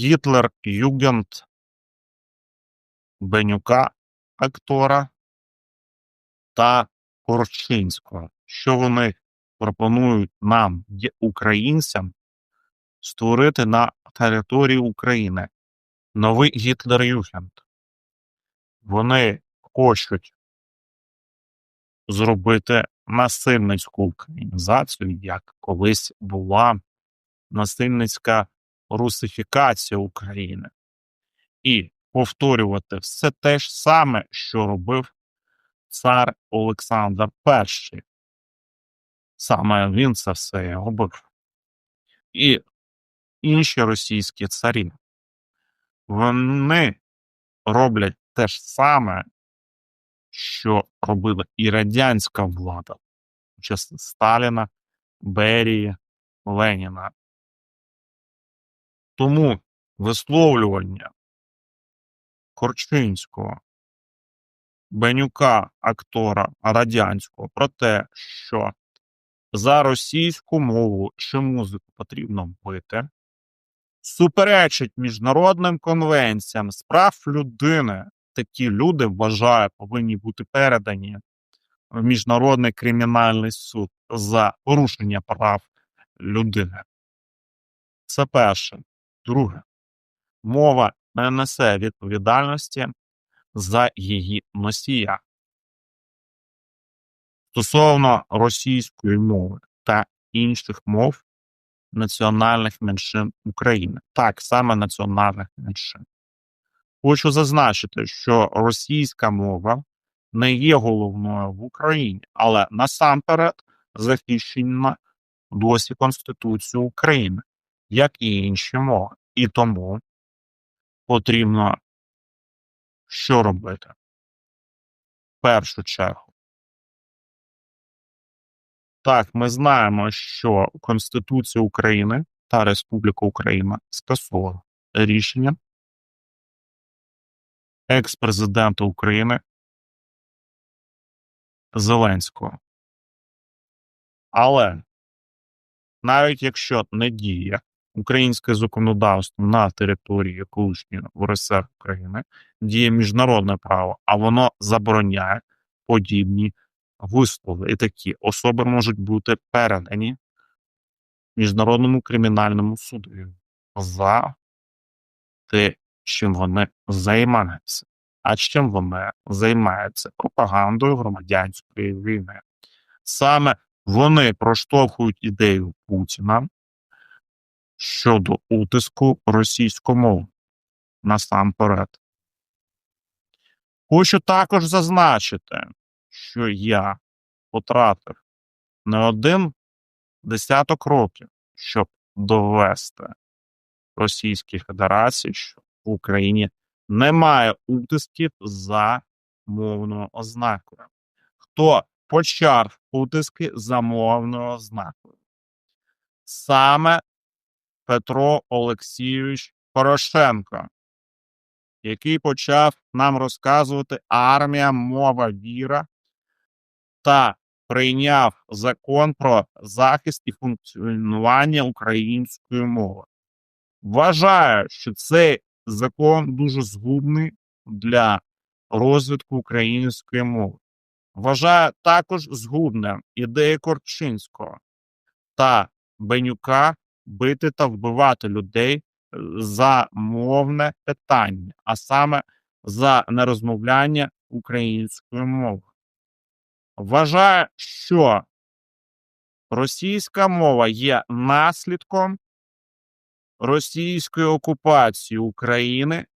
Гітлер Югенд Бенюка актора та Корчинського. Що вони пропонують нам, українцям, створити на території України новий Гітлер Югенд. Вони хочуть зробити насильницьку українізацію, як колись була насильницька русифікація України, і повторювати все те ж саме, що робив цар Олександр І. Саме він це все робив. І інші російські царі. Вони роблять те ж саме, що робила і радянська влада в часи Сталіна, Берії, Леніна. Тому висловлювання Корчинського, Бенюка, актора радянського, про те, що за російську мову чи музику потрібно бити, суперечить міжнародним конвенціям з прав людини. Такі люди вважаю, повинні бути передані в міжнародний кримінальний суд за порушення прав людини. Це перше. Друге, мова не несе відповідальності за її носія. Стосовно російської мови та інших мов національних меншин України, так саме національних меншин. Хочу зазначити, що російська мова не є головною в Україні, але насамперед захищена досі Конституцією України, як і інші мови. І тому потрібно що робити? В першу чергу. Так, ми знаємо, що Конституція України та Республіка Україна скасувала рішення екс-президента України Зеленського. Але навіть якщо не діє українське законодавство на території колишньої УРСР України, діє міжнародне право, а воно забороняє подібні вислови. І такі особи можуть бути передані міжнародному кримінальному суду за те, чим вони займаються. А чим вони займаються пропагандою громадянської війни. Саме вони проштовхують ідею Путіна щодо утиску російськомовних насамперед. Хочу також зазначити, що я потратив не один десяток років, щоб довести Російській Федерації, що в Україні немає утисків за мовною ознакою. Хто почав утиски за мовною ознакою? Саме Петро Олексійович Порошенко, який почав нам розказувати армія, мова, віра та прийняв закон про захист і функціонування української мови. Вважаю, що цей закон дуже згубний для розвитку української мови. Вважаю також згубним ідеї Корчинського та Бенюка бити та вбивати людей е, за мовне питання, а саме за нерозмовляння українською мовою. Вважаю, що російська мова є наслідком російської окупації України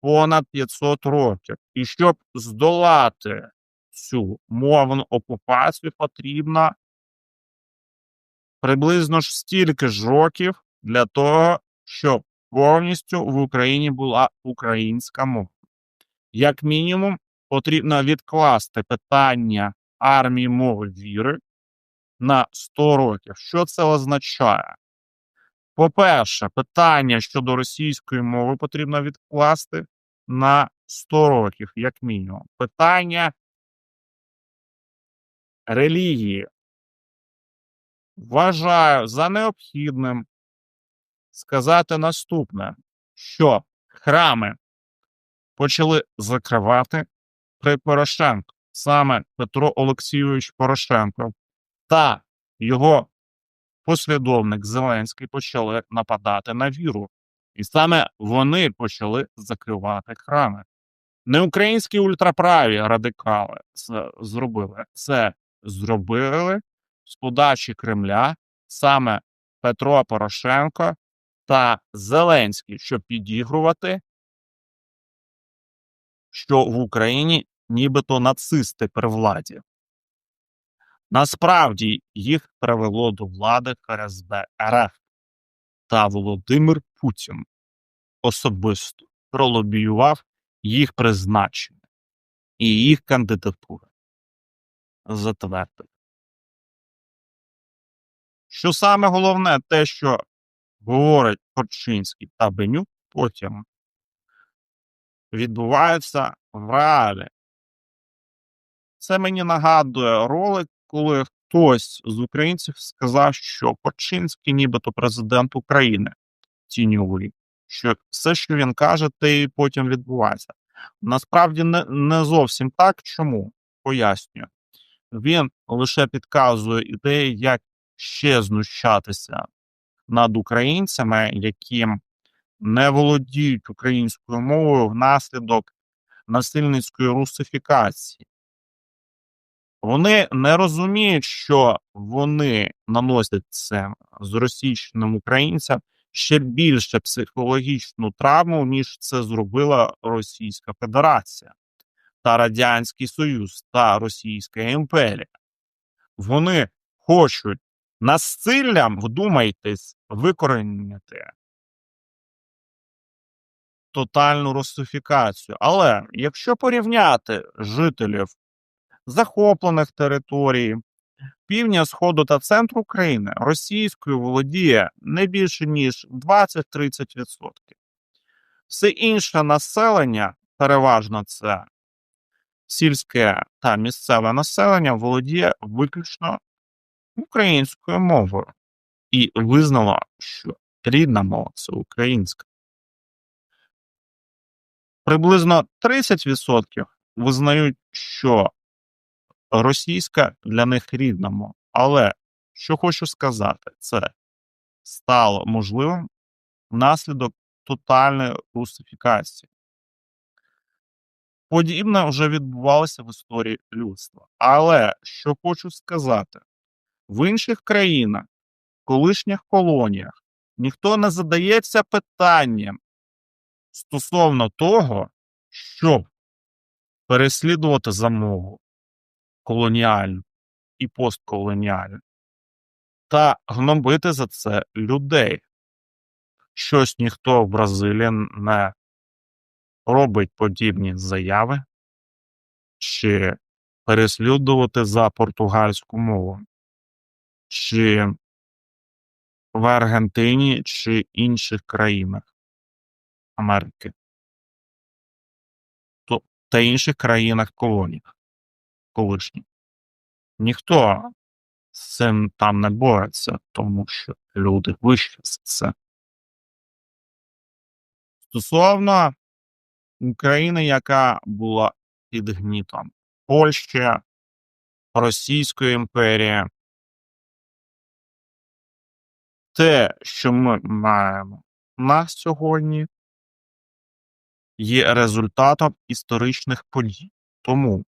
понад 500 років. І щоб здолати цю мовну окупацію, потрібно приблизно ж стільки ж років для того, щоб повністю в Україні була українська мова. Як мінімум, потрібно відкласти питання армії мови віри на 100 років. Що це означає? По-перше, питання щодо російської мови потрібно відкласти на 100 років, як мінімум. Питання релігії вважаю за необхідним сказати наступне, що храми почали закривати при Порошенку. Саме Петро Олексійович Порошенко та його послідовник Зеленський почали нападати на віру. І саме вони почали закривати храми. Не українські ультраправі радикали це зробили. Це зробили з подачі Кремля саме Петро Порошенко та Зеленський, щоб підігрувати, що в Україні нібито нацисти при владі. Насправді їх привело до влади ФРСБ РФ та Володимир Путін особисто пролобіював їх призначення і їх кандидатури. Затвердив. Що саме головне, те, що говорить Корчинський та Бенюк, потім відбувається в реалі. Це мені нагадує ролик, коли хтось з українців сказав, що Корчинський нібито президент України тіньовий, що все, що він каже, те і потім відбувається. Насправді не, не зовсім так. Чому? Пояснюю. Він лише підказує ідеї, як ще знущатися над українцями, які не володіють українською мовою внаслідок насильницької русифікації. Вони не розуміють, що вони наносять це з російським українцям ще більше психологічну травму, ніж це зробила Російська Федерація та Радянський Союз та Російська імперія. Вони хочуть насиллям, вдумайтесь, викорінити тотальну русифікацію. Але якщо порівняти жителів захоплених територій, півдня, сходу та центру України російською володіє не більше ніж 20-30%. Все інше населення, переважно це сільське та місцеве населення, володіє виключно українською мовою і визнало, що рідна мова це українська. Приблизно 30% визнають, що російська для них рідна мова. Але що хочу сказати, це стало можливим внаслідок тотальної русифікації. Подібне вже відбувалося в історії людства. Але що хочу сказати, в інших країнах, колишніх колоніях, ніхто не задається питанням стосовно того, щоб переслідувати замову колоніальну і постколоніальну та гнобити за це людей. Щось ніхто в Бразилії не робить подібні заяви чи переслідувати за португальську мову, чи в Аргентині чи інших країнах Америки та інших країнах колоніях колишніх. Ніхто з цим там не бореться, тому що люди вище за це. Стосовно України, яка була під гнітом Польщі, Російської імперії, те, що ми маємо на сьогодні, є результатом історичних подій. Тому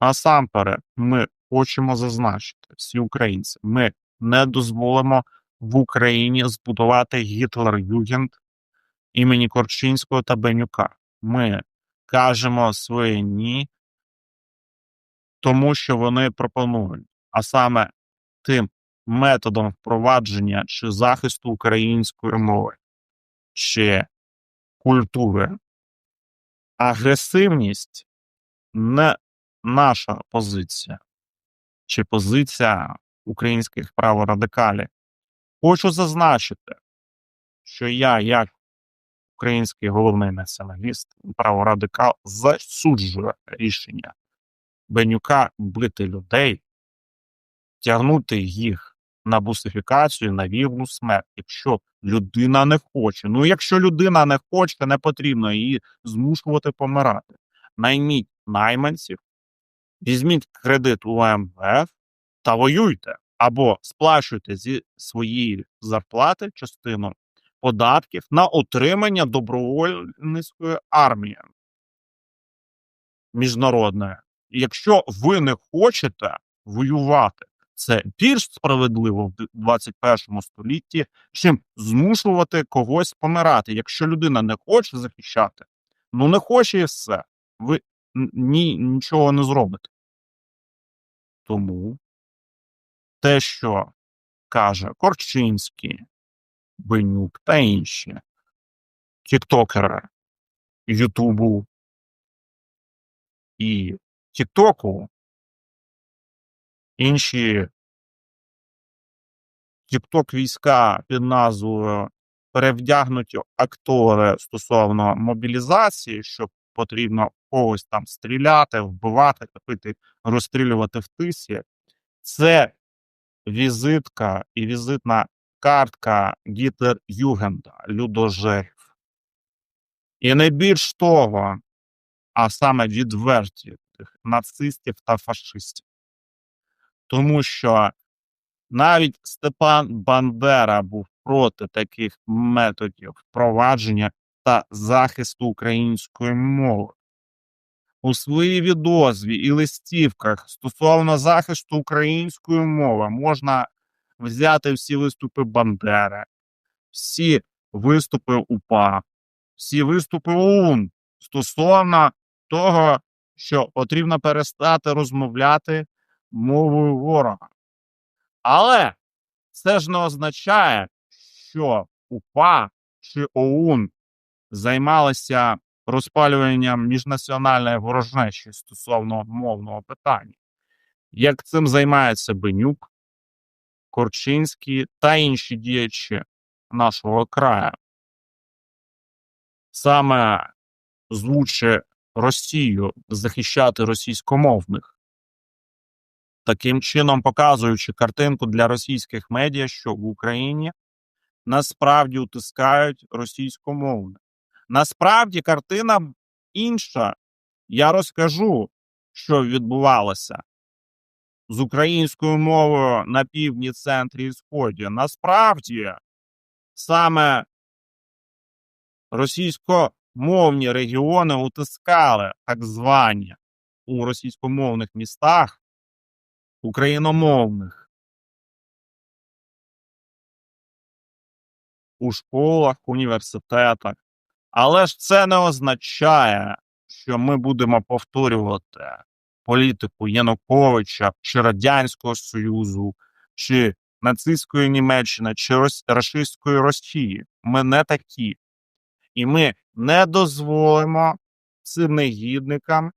насамперед ми хочемо зазначити всі українці, ми не дозволимо в Україні збудувати Гітлер-Югенд імені Корчинського та Бенюка. Ми кажемо своє ні, тому що вони пропонують, а саме тим методом впровадження чи захисту української мови, чи культури. Агресивність не наша позиція, чи позиція українських праворадикалів. Хочу зазначити, що я, як український головний націоналіст, праворадикал, засуджую рішення Бенюка бити людей, тягнути їх на бусифікацію, на вірну смерть, якщо людина не хоче. Ну, якщо людина не хоче, не потрібно її змушувати помирати. Найміть найманців, візьміть кредит у МВФ та воюйте або сплачуйте зі своєї зарплати частину податків на отримання добровольницької армії міжнародної. Якщо ви не хочете воювати, це більш справедливо в 21 столітті, чим змушувати когось помирати. Якщо людина не хоче захищати, ну не хоче і все. Ви ні, нічого не зробите. Тому те, що каже Корчинський, Бенюк та інші тіктокери Ютубу і Тіктоку, інші Тікток війська під назвою перевдягнуті актори стосовно мобілізації, що потрібно когось там стріляти, вбивати, топити, розстрілювати в тисі. Це візитка і візитна картка Гітлер Югенда, людожерів. І не більш того, а саме відверті тих нацистів та фашистів. Тому що навіть Степан Бандера був проти таких методів впровадження та захисту української мови. У своїй відозві і листівках стосовно захисту української мови можна взяти всі виступи Бандери, всі виступи УПА, всі виступи ОУН стосовно того, що потрібно перестати розмовляти мовою ворога. Але це ж не означає, що УПА чи ОУН займалися розпалюванням міжнаціональної ворожнечі стосовно мовного питання, як цим займається Бенюк, Корчинський та інші діячі нашого краю. Саме звучить Росію захищати російськомовних, таким чином показуючи картинку для російських медіа, що в Україні насправді утискають російськомовних. Насправді картина інша. Я розкажу, що відбувалося з українською мовою на півдні, центрі і сході. Насправді саме російськомовні регіони утискали так звані у російськомовних містах україномовних у школах, університетах. Але ж це не означає, що ми будемо повторювати політику Януковича чи Радянського Союзу, чи нацистської Німеччини, чи рашистської Росії. Ми не такі. І ми не дозволимо цим негідникам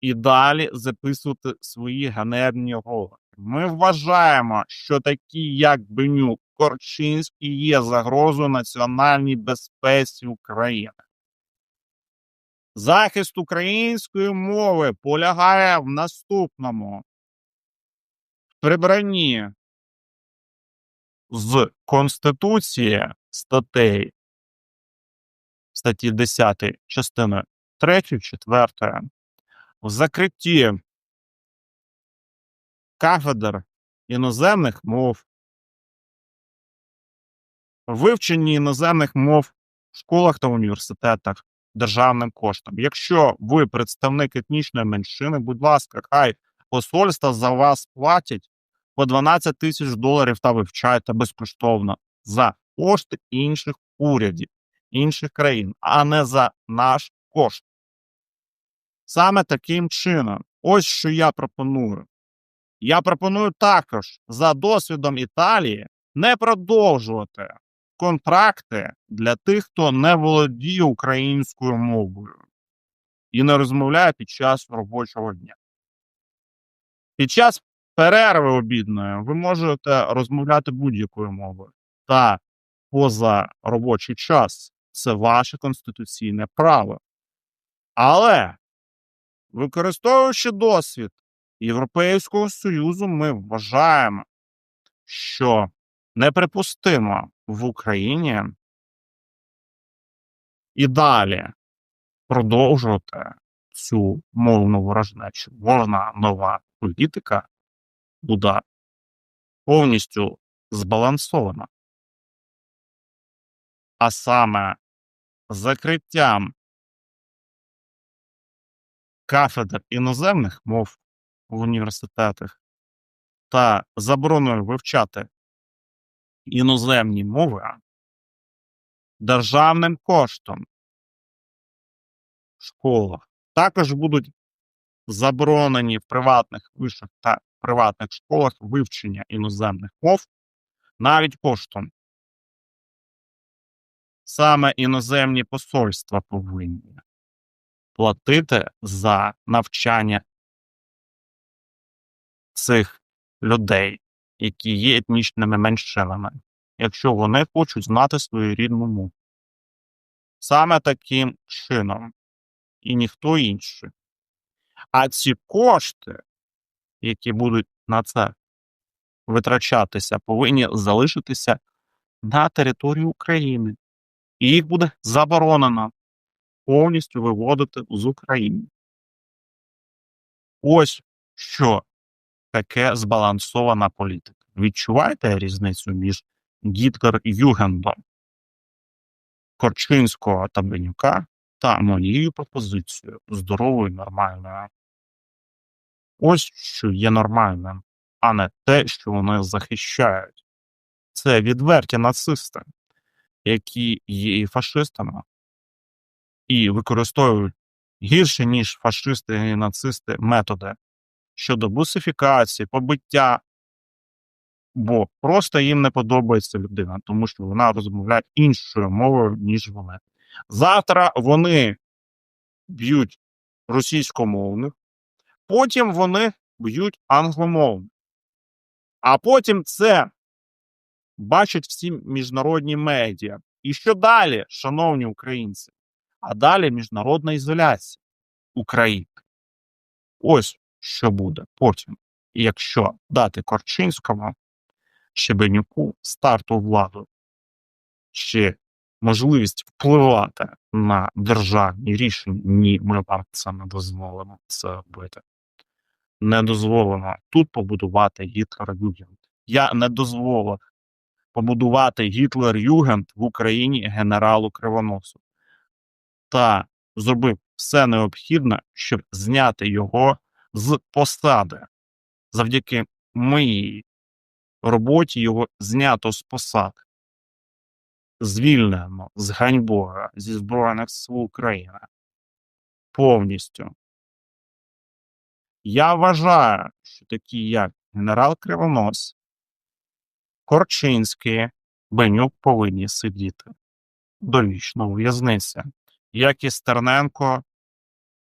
і далі записувати свої ганебні голоси. Ми вважаємо, що такі, як Бенюк, Корчинський, є загрозою національній безпеці України. Захист української мови полягає в наступному прибранні з Конституції статей статті 10 частини 3, 4, в закритті кафедр іноземних мов, вивченні іноземних мов в школах та університетах державним коштом. Якщо ви представник етнічної меншини, будь ласка, хай посольства за вас платять по 12 тисяч доларів та вивчайте безкоштовно за кошти інших урядів, інших країн, а не за наш кошт. Саме таким чином, ось що я пропоную. Я пропоную також за досвідом Італії не продовжувати контракти для тих, хто не володіє українською мовою і не розмовляє під час робочого дня. Під час перерви обідної ви можете розмовляти будь-якою мовою. Та поза робочий час це ваше конституційне право. Але, використовуючи досвід Європейського Союзу, ми вважаємо, що неприпустимо в Україні і далі продовжувати цю мовну ворожнечу. Мовна нова політика буде повністю збалансована. А саме закриттям кафедр іноземних мов в університетах та забороною вивчати іноземні мови державним коштом в школах. Також будуть заборонені в приватних вишах та приватних школах вивчення іноземних мов навіть коштом. Саме іноземні посольства повинні платити за навчання цих людей, які є етнічними меншинами, якщо вони хочуть знати свою рідну мову. Саме таким чином, і ніхто інший. А ці кошти, які будуть на це витрачатися, повинні залишитися на території України. І їх буде заборонено повністю виводити з України. Ось що таке збалансована політика. Відчуваєте різницю між Гітлер-Югендом Корчинського та Бенюка та моєю пропозицією здоровою, нормальною. Ось що є нормальним, а не те, що вони захищають. Це відверті нацисти, які є і фашистами, і використовують гірше, ніж фашисти і нацисти методи щодо бусифікації, побиття, бо просто їм не подобається людина, тому що вона розмовляє іншою мовою, ніж вони. Завтра вони б'ють російськомовних, потім вони б'ють англомовних, а потім це бачать всі міжнародні медіа. І що далі, шановні українці? А далі міжнародна ізоляція України. Ось що буде потім. Якщо дати Корчинському, Щебенюку старту владу чи можливість впливати на державні рішення, ні, ми вам це не дозволимо це робити. Не дозволено тут побудувати Гітлер-Югент. Я не дозволив побудувати Гітлер-Югент в Україні генералу Кривоносу та зробив все необхідне, щоб зняти його з посади. Завдяки моїй роботі його знято з посади. Звільнено з ганьбою зі Збройних сил України. Повністю. Я вважаю, що такі, як генерал Кривонос, Корчинський, Бенюк повинні сидіти довічно у в'язниці, як і Стерненко,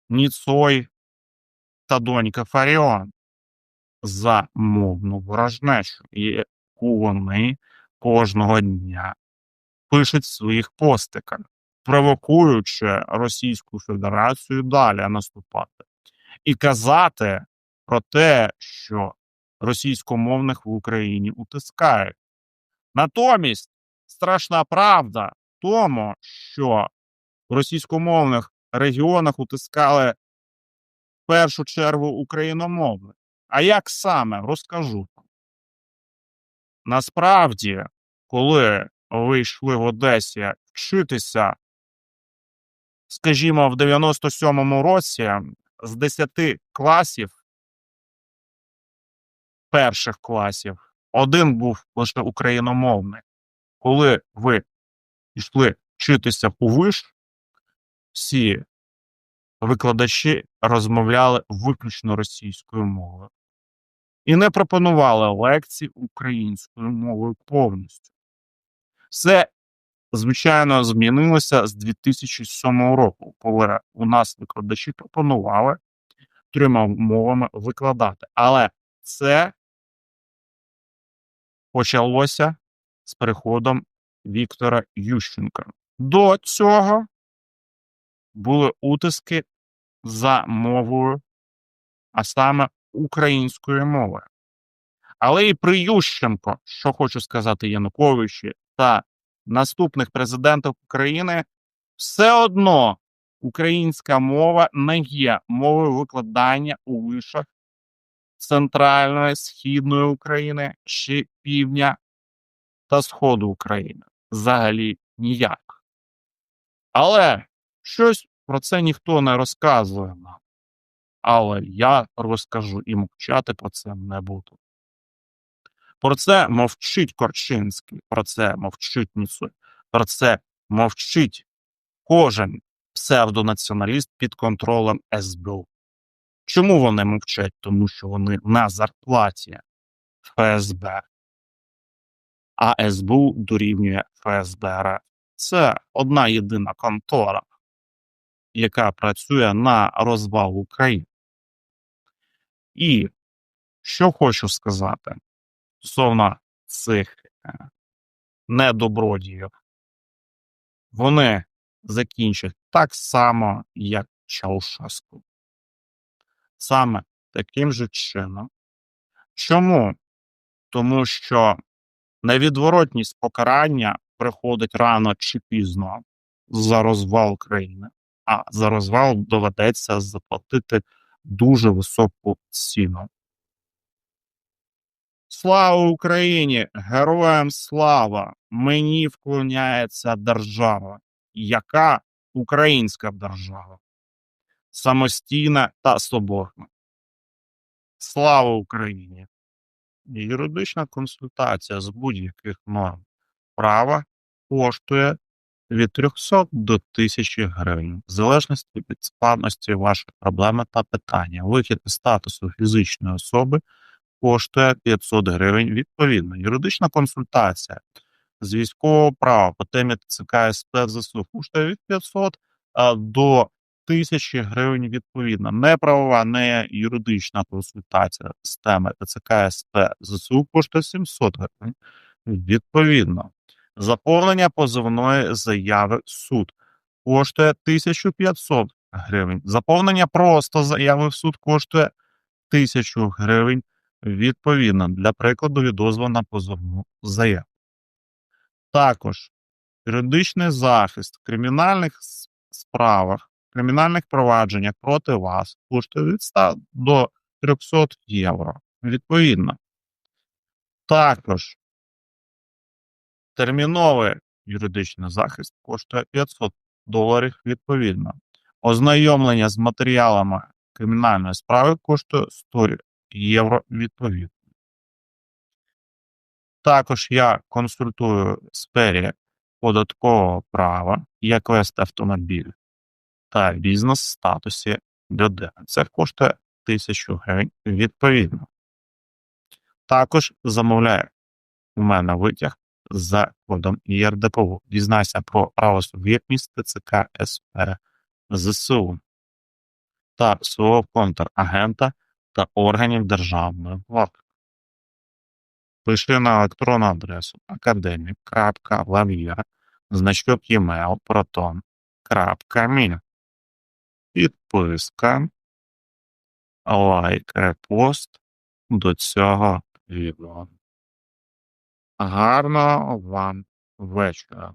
Ніцой та донька Фаріон за мовну ворожнечу, яку вони кожного дня пишуть в своїх постиках, провокуючи Російську Федерацію далі наступати і казати про те, що російськомовних в Україні утискають. Натомість страшна правда в тому, що в російськомовних регіонах утискали в першу чергу україномовних. А як саме розкажу. Насправді, коли ви йшли в Одесі вчитися, скажімо, в 97-му році з 10 класів, перших класів, один був лише україномовний. Коли ви йшли вчитися у виш, всі викладачі розмовляли виключно російською мовою і не пропонували лекції українською мовою повністю. Все, звичайно, змінилося з 2007 року, коли у нас викладачі пропонували трьома мовами викладати. Але це почалося з приходом Віктора Ющенка. До цього були утиски за мовою, а саме українською мовою. Але і при Ющенко, що хочу сказати Януковичі та наступних президентів України, все одно українська мова не є мовою викладання у вишах центральної, східної України чи півдня та сходу України. Взагалі ніяк. Але щось про це ніхто не розказує нам. Але я розкажу і мовчати про це не буду. Про це мовчить Корчинський, про це мовчить Ніцой, про це мовчить кожен псевдонаціоналіст під контролем СБУ. Чому вони мовчать? Тому що вони на зарплаті ФСБ, а СБУ дорівнює ФСБ. Це одна єдина контора, яка працює на розвал України. І що хочу сказати стосовно цих е, недобродіїв, вони закінчать так само, як Чаушеску. Саме таким же чином. Чому? Тому що невідворотність покарання приходить рано чи пізно за розвал країни, а за розвал доведеться заплатити дуже високу ціну. Слава Україні! Героям слава! Мені вклоняється держава. Яка українська держава? Самостійна та соборна. Слава Україні! Юридична консультація з будь-яких норм права коштує від 300 до 1000 гривень, в залежності від складності вашої проблеми та питання. Вихід із статусу фізичної особи коштує 500 гривень відповідно. Юридична консультація з військового права по темі ТЦК СП ЗСУ коштує від 500 до 1000 гривень відповідно. Не правова, не юридична консультація з теми ТЦК СП ЗСУ коштує 700 гривень відповідно. Заповнення позовної заяви в суд коштує 1500 гривень. Заповнення просто заяви в суд коштує 1000 гривень відповідно для прикладу відозву на позовну заяву. Також юридичний захист в кримінальних справах, кримінальних провадженнях проти вас коштує від 100 до 300 євро. Відповідно. Також терміновий юридичний захист коштує 500 доларів відповідно. Ознайомлення з матеріалами кримінальної справи коштує 100 євро відповідно. Також я консультую в сфері податкового права, як вести автомобіль та бізнес в статусі людини. Це коштує 1000 гривень відповідно. Також замовляю у мене витяг за кодом ЄРДПУ. Дізнайся про правосуб'єктність ТЦК СП ЗСУ та свого контрагента та органів державної влади. Пиши на електронну адресу академік.lavia значок e-mail proton.me Підписка, лайк, репост до цього відео. Гарного вам вечора.